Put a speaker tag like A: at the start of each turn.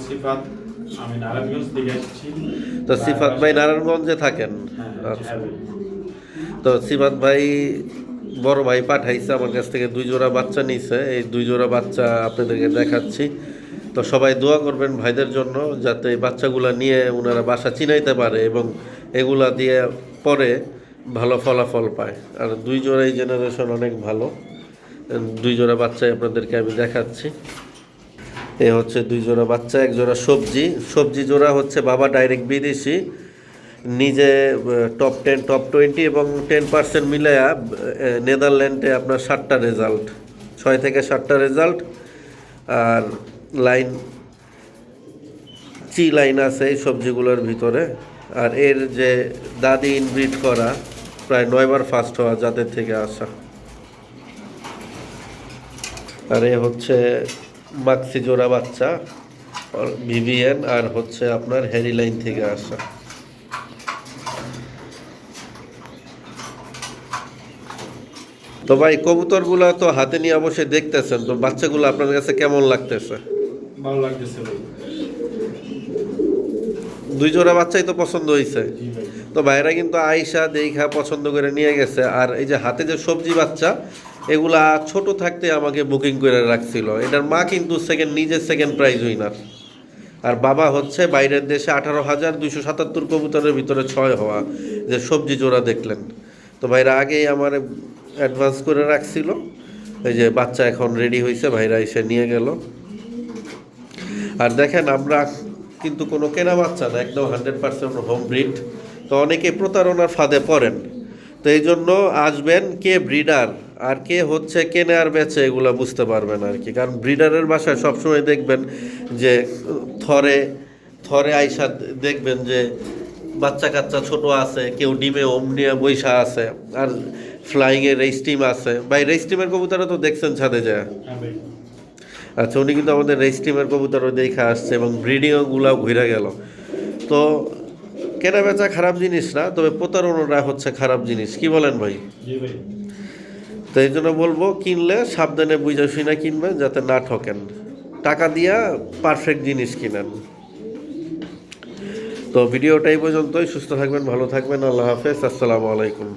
A: মোহাম্মদ সিফাত আমি নারায়ণগঞ্জ থেকে এসেছি।
B: তো সিফাত ভাই নারায়ণগঞ্জে থাকেন?
A: হ্যাঁ,
B: আচ্ছা।
A: হ্যাঁ,
B: তো সিফাত ভাই বড় ভাই পাঠাইছে আমার কাছ থেকে দুই জোড়া বাচ্চা নিছে। এই দুই জোড়া বাচ্চা আপনাদেরকে দেখাচ্ছি। তো সবাই দোয়া করবেন ভাইদের জন্য যাতে এই বাচ্চাগুলা নিয়ে ওনারা বাসা চিনাইতে পারে এবং এগুলা দিয়ে পরে ভালো ফলাফল পায়। আর দুই জোড়া এই জেনারেশন অনেক ভালো। দুই জোড়া বাচ্চাই আপনাদেরকে আমি দেখাচ্ছি। এ হচ্ছে দুই জোড়া বাচ্চা, এক জোড়া সবজি। সবজি জোড়া হচ্ছে বাবা ডাইরেক্ট বিদেশি। নিজে টপ টেন টপ টোয়েন্টি এবং টেন পার্সেন্ট মিলে নেদারল্যান্ডে আপনার সাতটা রেজাল্ট ছয় থেকে সাতটা রেজাল্ট আর লাইন চি লাইন আছে এই সবজিগুলোর ভিতরে। আর এর যে দাদি ইনব্রিড করা, প্রায় নয়বার ফার্স্ট হওয়া যাদের থেকে আসা। আর এ হচ্ছে মাক্সি জোড়া বাচ্চা ভিভিএন আর হচ্ছে আপনার হ্যারি লাইন থেকে আসা। তো ভাই কবুতরগুলা তো হাতে নিয়ে অবশ্যই দেখতেছেন তো বাচ্চাগুলো আপনার কাছে কেমন লাগতেছে?
A: ভালো লাগতেছে
B: দুই জোড়া বাচ্চাই তো পছন্দ হয়েছে তো ভাইরা কিন্তু আইসা দেখা পছন্দ করে নিয়ে গেছে। আর এই যে হাতে যে সবজি বাচ্চা এগুলা ছোট থাকতে আমাকে বুকিং করে রাখছিল। এটার মা কিন্তু সেকেন্ড নিজের সেকেন্ড প্রাইজ উইনার আর বাবা হচ্ছে বাইরের দেশে আঠারো হাজার দুইশো সাতাত্তর কবুতরের ভিতরে ছয় হওয়া যে সবজি জোড়া দেখলেন। তো ভাইরা আগেই আমার অ্যাডভান্স করে রাখছিল। এই যে বাচ্চা এখন রেডি হয়েছে ভাইরা এসে নিয়ে গেল। আর দেখেন আমরা কিন্তু কোনো কেনা বাচ্চা না, একদম হান্ড্রেড পার্সেন্ট হোম ব্রিড তো অনেকে প্রতারণার ফাঁদে পড়েন। তো এই জন্য আসবেন কে ব্রিডার আর কে হচ্ছে কেনে আর বেচে এগুলো বুঝতে পারবেন আর কি। কারণ ব্রিডারের বাসায় সবসময় দেখবেন যে থরে থরে আইসা দেখবেন যে বাচ্চা কাচ্চা ছোট আছে কেউ ডিমে ওম নিয়ে বৈশা আছে আর ফ্লাইংয়ের রেস্টিম আছে। ভাই রেস্টিমের কবুতরা তো দেখছেন ছাদে যায়
A: হ্যাঁ
B: আচ্ছা উনি কিন্তু আমাদের রেস্টিমের কবুতরও দেখে আসছে এবং ব্রিডিংগুলাও ঘুরে গেল। তো কেনা বেচা খারাপ জিনিস না তবে প্রতারণাটা হচ্ছে খারাপ জিনিস। কি বলেন ভাই?
A: ভাই।
B: তো এই জন্য বলব কিনলে সাবধানে বুঝে শুনে কিনবেন যাতে না ঠকেন। টাকা দিয়া পারফেক্ট জিনিস কিনেন। তো ভিডিওটা এই পর্যন্তই সুস্থ থাকবেন ভালো থাকবেন আল্লাহ হাফেজ আসসালামু আলাইকুম।